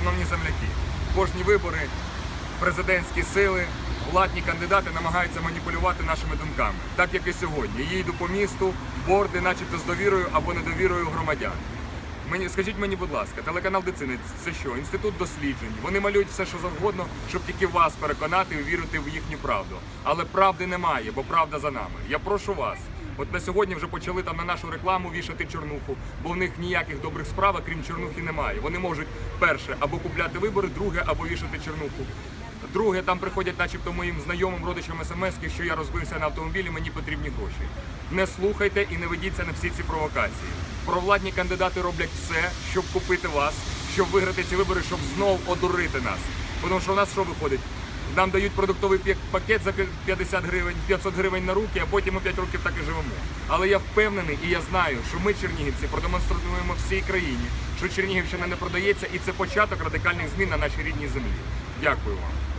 Шановні земляки, кожні вибори, президентські сили, владні кандидати намагаються маніпулювати нашими думками, так як і сьогодні. Я їду по місту, борди, начебто з довірою або недовірою громадян. Мені скажіть мені, будь ласка, телеканал Дицини це що? Інститут досліджень. Вони малюють все, що завгодно, щоб тільки вас переконати і вірити в їхню правду. Але правди немає, бо правда за нами. Я прошу вас. От на сьогодні вже почали там на нашу рекламу вішати чорнуху, бо в них ніяких добрих справ, крім чорнухи, немає. Вони можуть перше або купляти вибори, друге або вішати чорнуху. Друге, там приходять, начебто, моїм знайомим родичам смс, що я розбився на автомобілі, мені потрібні гроші. Не слухайте і не ведіться на всі ці провокації. Провладні кандидати роблять все, щоб купити вас, щоб виграти ці вибори, щоб знов одурити нас. Тому що у нас що виходить? Нам дають продуктовий пакет за 50 гривень, 500 гривень на руки, а потім ми 5 років так і живемо. Але я впевнений і я знаю, що ми, чернігівці, продемонструємо всій країні, що Чернігівщина не продається, і це початок радикальних змін на нашій рідній землі. Дякую вам.